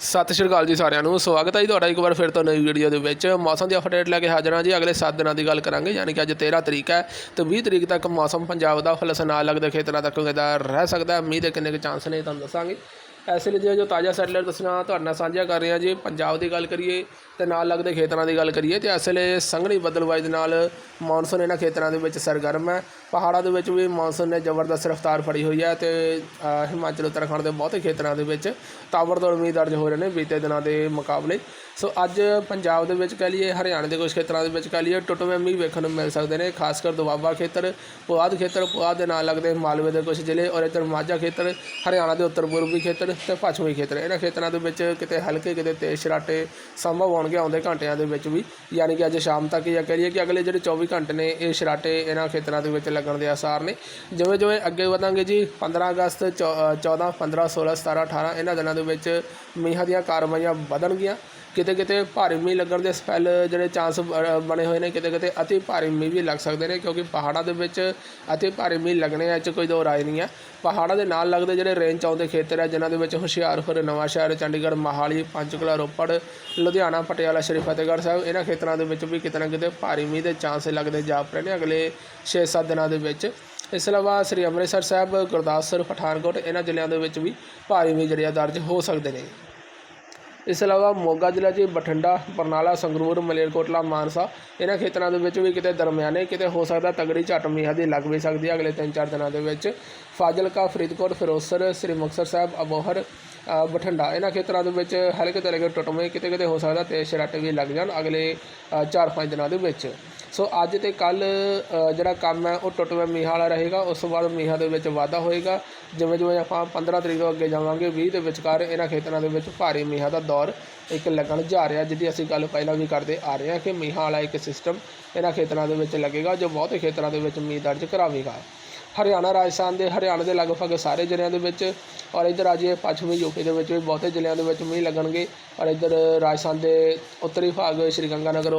ਸਤਿ ਸ਼੍ਰੀ ਅਕਾਲ ਜੀ ਸਾਰਿਆਂ ਨੂੰ। ਸਵਾਗਤ ਹੈ ਜੀ ਤੁਹਾਡਾ ਇੱਕ ਵਾਰ ਫਿਰ ਤੋਂ ਨਵੀਂ ਵੀਡੀਓ ਦੇ ਵਿੱਚ। ਮੌਸਮ ਦੀ ਅਪਡੇਟ ਲੈ ਕੇ ਹਾਜ਼ਰ ਹਾਂ ਜੀ। ਅਗਲੇ 7 ਦਿਨਾਂ ਦੀ ਗੱਲ ਕਰਾਂਗੇ, ਯਾਨੀ ਕਿ ਅੱਜ 13 ਤਰੀਕ ਹੈ ਤੇ 20 ਤਰੀਕ ਤੱਕ ਮੌਸਮ ਪੰਜਾਬ ਦਾ ਫਲਸਨਾ ਲੱਗਦੇ ਖੇਤਰਾਂ ਤੱਕ ਦਾ ਰਹਿ ਸਕਦਾ ਹੈ। ਮੀਂਹ ਦੇ ਕਿੰਨੇ ਕੁ ਚਾਂਸ ਨੇ ਤੁਹਾਨੂੰ ਦੱਸਾਂਗੇ। ਐਸੇ ਲਈ ਜੋ ਤਾਜ਼ਾ ਸੈਟਲਰ ਦੱਸਣਾ, ਤੁਹਾਡੇ ਨਾਲ ਸਾਂਝਾ ਕਰ ਰਹੇ ਹਾਂ ਜੇ ਪੰਜਾਬ ਦੀ ਗੱਲ ਕਰੀਏ ਤੇ ਨਾਲ ਲੱਗਦੇ ਖੇਤਰਾਂ ਦੀ ਗੱਲ ਕਰੀਏ ਤੇ ਇਸ ਲਈ ਸੰਘਣੀ ਬਦਲਵਾਈ ਦੇ ਨਾਲ ਮੌਨਸੂਨ ਇਹਨਾਂ ਖੇਤਰਾਂ ਦੇ ਵਿੱਚ ਸਰਗਰਮ ਹੈ। ਪਹਾੜਾਂ ਦੇ ਵਿੱਚ ਵੀ ਮੌਨਸੂਨ ਨੇ ਜ਼ਬਰਦਸਤ ਰਫ਼ਤਾਰ ਫੜੀ ਹੋਈ ਹੈ ਤੇ ਹਿਮਾਚਲ, ਉੱਤਰਾਖੰਡ ਦੇ ਬਹੁਤੇ ਖੇਤਰਾਂ ਦੇ ਵਿੱਚ ਤਾਬੜਤੋੜ ਮੀਂਹ ਦਰਜ ਹੋ ਰਹੇ ਨੇ ਬੀਤੇ ਦਿਨਾਂ ਦੇ ਮੁਕਾਬਲੇ। ਸੋ ਅੱਜ ਪੰਜਾਬ ਦੇ ਵਿੱਚ ਕਹਿ ਲਈਏ, ਹਰਿਆਣਾ ਦੇ ਕੁਝ ਖੇਤਰਾਂ ਦੇ ਵਿੱਚ ਕਹਿ ਲਈਏ, ਟੁੱਟਵੇਂ ਮੀਂਹ ਵੇਖਣ ਨੂੰ ਮਿਲ ਸਕਦੇ ਨੇ, ਖਾਸ ਕਰ ਦੁਆਬਾ ਖੇਤਰ, ਪੁਆਧ ਖੇਤਰ, ਪੁਆਧ ਦੇ ਨਾਲ ਲੱਗਦੇ ਮਾਲਵੇ ਦੇ ਕੁਝ ਜ਼ਿਲ੍ਹੇ ਔਰ ਇੱਧਰ ਮਾਝਾ ਖੇਤਰ, ਹਰਿਆਣਾ ਦੇ ਉੱਤਰ ਪੂਰਬੀ ਖੇਤਰ ਤੇ ਪੱਛਮੀ ਖੇਤਰ। ਇਹਨਾਂ ਖੇਤਰਾਂ ਦੇ ਵਿੱਚ ਕਿਤੇ ਹਲਕੇ ਕਿਤੇ ਤੇਜ਼ ਸ਼ਰਾਟੇ ਸੰਭਵ ਹੋਣਗੇ ਆਉਂਦੇ ਘੰਟਿਆਂ ਦੇ ਵਿੱਚ ਵੀ। ਯਾਨੀ ਕਿ ਅੱਜ ਸ਼ਾਮ ਤੱਕ ਜਾਂ ਕਹਿ ਲਈਏ ਕਿ ਅਗਲੇ ਜਿਹੜੇ 24 ਘੰਟੇ ਨੇ ਇਹ ਸ਼ਰਾਟੇ ਇਹਨਾਂ ਖੇਤਰਾਂ ਦੇ ਵਿੱਚ ਲੱਗਣ ਦੇ ਆਸਾਰ ਨੇ। ਜਿਵੇਂ ਜਿਵੇਂ ਅੱਗੇ ਵਧਾਂਗੇ ਜੀ 15 ਅਗਸਤ ਚੌ- ਅ, 14 15 16 17 18 ਇਹਨਾਂ ਦਿਨਾਂ ਦੇ ਵਿੱਚ ਮੀਂਹਾਂ ਦੀਆਂ ਕਾਰਵਾਈਆਂ ਵਧਣਗੀਆਂ। ਕਿਤੇ ਕਿਤੇ ਭਾਰੀ ਮੀਂਹ ਲੱਗਣ ਦੇ ਸਪੈਲ ਜਿਹੜੇ ਚਾਂਸ ਬਣੇ ਹੋਏ ਨੇ ਕਿਤੇ ਕਿਤੇ ਅਤੀ ਭਾਰੀ ਮੀਂਹ ਵੀ ਲੱਗ ਸਕਦੇ ਨੇ ਕਿਉਂਕਿ ਪਹਾੜਾਂ ਦੇ ਵਿੱਚ ਅਤੀ ਭਾਰੀ ਮੀਂਹ ਲੱਗਣੇ ਆ 'ਚ ਕੋਈ ਦੋ ਰਾਏ ਨਹੀਂ ਆ। ਪਹਾੜਾਂ ਦੇ ਨਾਲ ਲੱਗਦੇ ਜਿਹੜੇ ਰੇਂਜ 'ਚ ਆਉਂਦੇ ਖੇਤਰ ਆ ਜਿਨ੍ਹਾਂ ਦੇ ਵਿੱਚ ਹੁਸ਼ਿਆਰਪੁਰ ਨਵਾਂਸ਼ਹਿਰ ਚੰਡੀਗੜ੍ਹ, ਮਹਾਲੀ, ਪੰਚਕੂਲਾ, ਰੋਪੜ, ਲੁਧਿਆਣਾ, ਪਟਿਆਲਾ, ਸ਼੍ਰੀ ਫਤਿਹਗੜ੍ਹ ਸਾਹਿਬ। ਇਹਨਾਂ ਖੇਤਰਾਂ ਦੇ ਵਿੱਚ ਵੀ ਕਿਤੇ ਨਾ ਕਿਤੇ ਭਾਰੀ ਮੀਂਹ ਦੇ ਚਾਂਸ ਲੱਗਦੇ ਜਾਪ ਰਹੇ ਨੇ ਅਗਲੇ 6-7 ਦਿਨਾਂ ਦੇ ਵਿੱਚ। ਇਸ ਤੋਂ ਇਲਾਵਾ ਸ੍ਰੀ ਅੰਮ੍ਰਿਤਸਰ ਸਾਹਿਬ, ਗੁਰਦਾਸਪੁਰ, ਪਠਾਨਕੋਟ, ਇਹਨਾਂ ਜ਼ਿਲ੍ਹਿਆਂ ਦੇ ਵਿੱਚ ਵੀ ਭਾਰੀ ਮੀਂਹ ਜਿਹੜੇ ਆ ਦਰਜ ਹੋ ਸਕਦੇ ਨੇ। ਇਸ ਤੋਂ ਇਲਾਵਾ ਮੋਗਾ ਜ਼ਿਲ੍ਹਾ 'ਚ ਬਠਿੰਡਾ, ਬਰਨਾਲਾ, ਸੰਗਰੂਰ, ਮਲੇਰਕੋਟਲਾ, ਮਾਨਸਾ, ਇਹਨਾਂ ਖੇਤਰਾਂ ਦੇ ਵਿੱਚ ਵੀ ਕਿਤੇ ਦਰਮਿਆਨੇ, ਕਿਤੇ ਹੋ ਸਕਦਾ ਤਗੜੀ ਝੱਟ ਮੀਂਹਾਂ ਦੀ ਲੱਗ ਵੀ ਸਕਦੀ ਹੈ। ਅਗਲੇ 3-4 ਦਿਨਾਂ ਦੇ ਵਿੱਚ ਫਾਜ਼ਿਲਕਾ, ਫਰੀਦਕੋਟ, ਫਿਰੋਜ਼ਪੁਰ ਸ੍ਰੀ ਮੁਕਤਸਰ ਸਾਹਿਬ, ਅਬੋਹਰ ਬਠਿੰਡਾ ਇਹਨਾਂ ਖੇਤਰਾਂ ਦੇ ਵਿੱਚ ਹਲਕੇ ਤੋਂ ਲੈ ਕੇ ਟੁੱਟਵੇਂ ਕਿਤੇ ਕਿਤੇ ਹੋ ਸਕਦਾ ਤੇਜ਼ ਛਰਾਟੇ ਵੀ ਲੱਗ ਜਾਣ ਅਗਲੇ 4-5 ਦਿਨਾਂ ਦੇ ਵਿੱਚ। ਸੋ ਅੱਜ ਤੇ ਕੱਲ ਜਿਹੜਾ ਕੰਮ ਹੈ, ਉਹ ਟੁੱਟਵੇਂ ਮੀਂਹਾਂ ਵਾਲਾ ਰਹੇਗਾ। ਉਸ ਤੋਂ ਬਾਅਦ ਮੀਂਹਾਂ ਦੇ ਵਿੱਚ ਵਾਧਾ ਹੋਏਗਾ। ਜਿਵੇਂ ਜਿਵੇਂ ਆਪਾਂ 15 ਤਰੀਕ ਤੋਂ ਅੱਗੇ ਜਾਵਾਂਗੇ 20 ਦੇ ਵਿਚਕਾਰ ਇਹਨਾਂ ਖੇਤਰਾਂ ਦੇ ਵਿੱਚ ਭਾਰੀ ਮੀਂਹਾਂ ਦਾ ਦੌਰ ਇੱਕ ਲੱਗਣ ਜਾ ਰਿਹਾ ਜਿਹਦੀ ਅਸੀਂ ਗੱਲ ਪਹਿਲਾਂ ਵੀ ਕਰਦੇ ਆ ਰਹੇ ਹਾਂ ਕਿ ਮੀਂਹਾਂ ਵਾਲਾ ਇੱਕ ਸਿਸਟਮ ਇਹਨਾਂ ਖੇਤਰਾਂ ਦੇ ਵਿੱਚ ਲੱਗੇਗਾ, ਜੋ ਬਹੁਤੇ ਖੇਤਰਾਂ ਦੇ ਵਿੱਚ ਮੀਂਹ ਦਰਜ ਕਰਾਵੇਗਾ। ਹਰਿਆਣਾ, ਰਾਜਸਥਾਨ ਦੇ, ਹਰਿਆਣਾ ਦੇ ਲਗਭਗ ਸਾਰੇ ਜ਼ਿਲ੍ਹਿਆਂ ਦੇ ਵਿੱਚ ਔਰ ਇੱਧਰ ਅਜੇ ਪੱਛਮੀ ਯੂਪੀ ਦੇ ਵਿੱਚ ਵੀ ਬਹੁਤੇ ਜ਼ਿਲ੍ਹਿਆਂ ਦੇ ਵਿੱਚ ਮੀਂਹ ਲੱਗਣਗੇ ਔਰ ਇੱਧਰ ਰਾਜਸਥਾਨ ਦੇ ਉੱਤਰੀ ਭਾਗ, ਸ਼੍ਰੀ ਗੰਗਾਨਗਰ